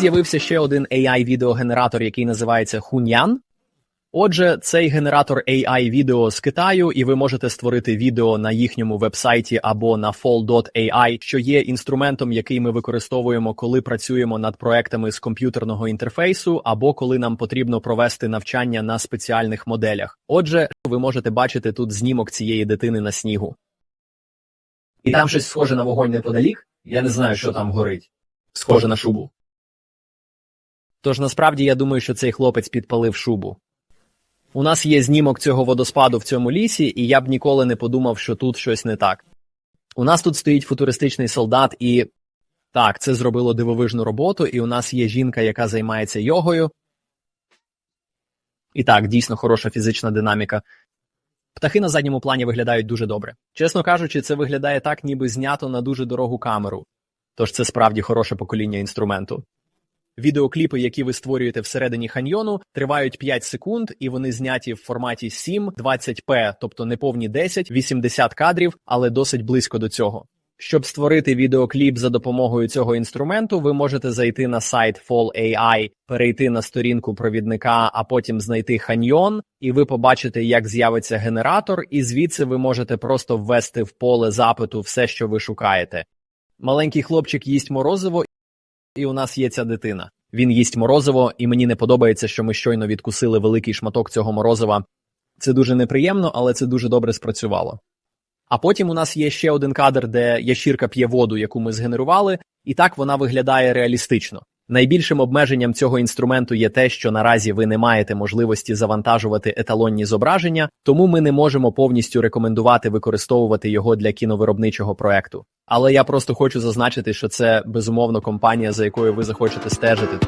З'явився ще один AI-відеогенератор, який називається Hunyan. Отже, цей генератор AI відео з Китаю, і ви можете створити відео на їхньому вебсайті або на fall.ai, що є інструментом, який ми використовуємо, коли працюємо над проектами з комп'ютерного інтерфейсу, або коли нам потрібно провести навчання на спеціальних моделях. Отже, ви можете бачити тут знімок цієї дитини на снігу. І там щось схоже на вогонь неподалік. Я не знаю, що там горить. Схоже на шубу. Тож насправді я думаю, що цей хлопець підпалив шубу. У нас є знімок цього водоспаду в цьому лісі, і я б ніколи не подумав, що тут щось не так. У нас тут стоїть футуристичний солдат, і так, це зробило дивовижну роботу, і у нас є жінка, яка займається йогою. І так, дійсно хороша фізична динаміка. Птахи на задньому плані виглядають дуже добре. Чесно кажучи, це виглядає так, ніби знято на дуже дорогу камеру. Тож це справді хороше покоління інструменту. Відеокліпи, які ви створюєте всередині ханьйону, тривають 5 секунд, і вони зняті в форматі 7, 20p, тобто не повні 10, 80 кадрів, але досить близько до цього. Щоб створити відеокліп за допомогою цього інструменту, ви можете зайти на сайт Fall.ai, перейти на сторінку провідника, а потім знайти ханьйон, і ви побачите, як з'явиться генератор, і звідси ви можете просто ввести в поле запиту все, що ви шукаєте. Маленький хлопчик їсть морозиво, і у нас є ця дитина. Він їсть морозиво, і мені не подобається, що ми щойно відкусили великий шматок цього морозива. Це дуже неприємно, але це дуже добре спрацювало. А потім у нас є ще один кадр, де ящірка п'є воду, яку ми згенерували, і так вона виглядає реалістично. Найбільшим обмеженням цього інструменту є те, що наразі ви не маєте можливості завантажувати еталонні зображення, тому ми не можемо повністю рекомендувати використовувати його для кіновиробничого проекту. Але я просто хочу зазначити, що це безумовно компанія, за якою ви захочете стежити.